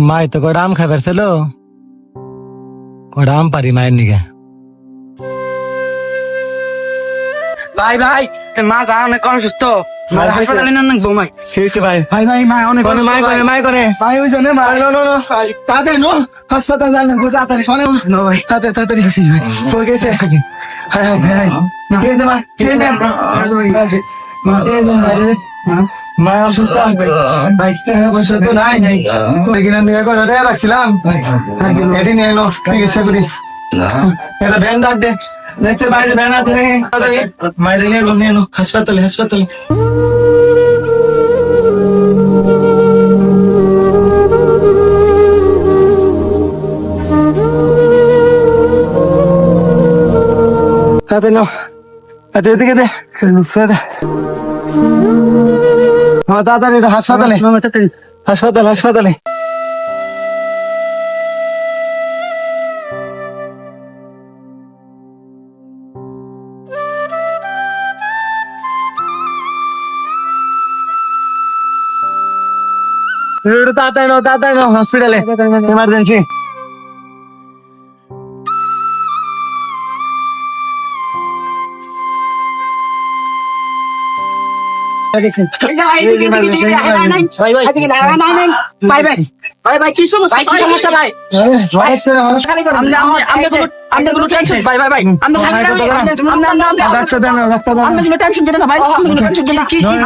মাই তো কটা আম খাবার ছিল কটা আম পারি মায়ের নিগে ভাই ভাই মা যা অনেক অসুস্থ হাসপাতালে না নাকবো ভাই ঠিক ভাই? ভাই ভাই মা অনেক অসুস্থ, মাই। কোনে মাই কোনে ভাই ওই জন্য মা। নো নো নো তাড়াতাড়ি নো। হাসপাতাল যান না তাড়াতাড়ি শোনে No, ভাই। তাড়াতাড়ি তাড়াতাড়ি গেছিস ভাই। কই গেছে? হ্যাঁ হ্যাঁ। ভাই কে দে মা কে দে মা দে মা রে মা অসুস্থ টাকা পয়সা তো নাই এখানে নিয়ে করে রে রাখছিলাম। এটি নিয়ে নো চিকিৎসা করি এটা ভ্যান ডাক দে। দেখছে বাইরে ভ্যান আছে। মাইরে নিয়ে নিয়ে নো। হাসপাতালে হাসপাতালে। হ্যাঁ তাড়াতাড়ি এটা হাসপাতালে হাসপাতাল হাসপাতালে একটু তাড়াতাড়ি নাও তাড়াতাড়ি নাও হসপিটালে এমার্জেন্সি ভাই ভাই ভাই ভাই ভাই ভাই কি সমস্যা ভাই?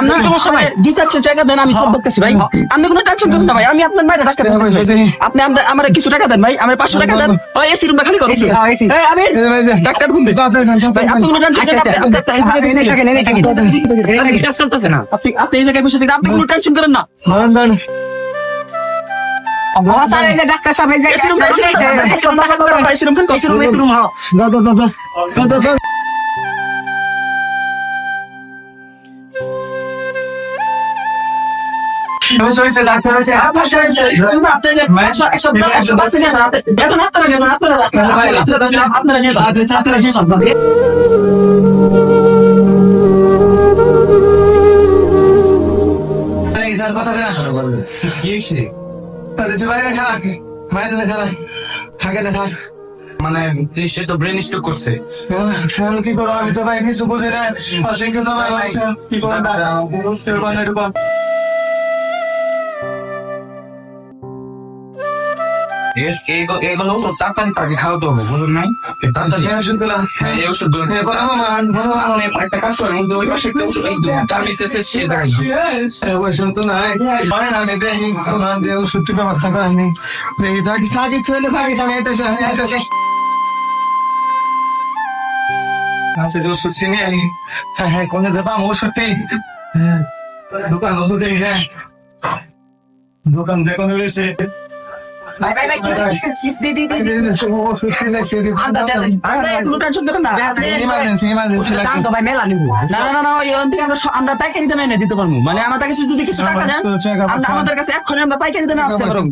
কি সমস্যা ভাই? আপনি আমি আপনার মায়ের ডাক্তার আমার কিছু টাকা দেন ভাই। আমার পাঁচশো টাকা দেন। ওই এসি রুমটা খালি আমি ডাক্তার ভাই আপনি কোনো টেনশন করেন না। আপনি কাজ করতেছে না। আপনি আপনি এই জায়গায় বসে থাকেন আপনি কোনো টেনশন করেন না। স্যার এই যে ডাক্তার সাহেব এই যে AC room AC room AC room হ্যাঁ মানে সে তো ব্রেন স্ট্রোক করছে। কি করো আমি তো ভাই কিছু বুঝি না। অসংখ্য তো ভাই কি করব এইগুলো ওষুধ তাড়াতাড়ি তাকে খাওয়াতে হবে বুঝুন নাই? তাড়াতাড়ি হ্যাঁ এই ওষুধ আপনি একটা কাজ ওই পাশে একটা ওষুধ তার মিসেসের সে দেখাই। শুনতো মানে না দেখি ওষুধটি ব্যবস্থা করেননি দেখি থাকি থাকি ছেলে থাকি থাকি এতেছে এতেছে আচ্ছা ওষুধ চিনি হ্যাঁ হ্যাঁ কোনে দেবাম ওষুধটি? হ্যাঁ দোকান ওষুধ হ্যাঁ। দোকান রয়েছে ভাই ভাই ভাই কিস দি দি দি না আমরা পাইকারি দামে এনে দিতে পারব মানে আমাদের কাছে যদি কিছু টাকা দেন আমাদের কাছে এক্ষুনি আমরা পাইকারি দামে আসতে পারব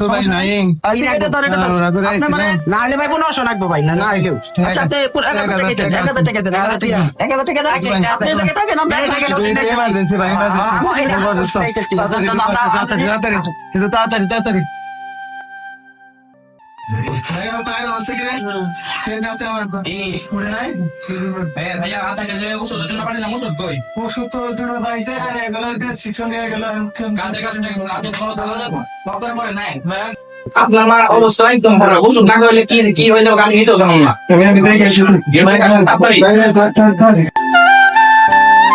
মানে হলে ভাই পনেরোশো লাগবে ভাই হলেও আচ্ছা এক হাজার টাকা দেন আমরা তাড়াতাড়ি তাড়াতাড়ি আপনার মা অবস্থা একদম খারাপ। ওষুধ না খাওয়ালে কি কি হয়ে যাবে? আমি নিতেও কেমন না।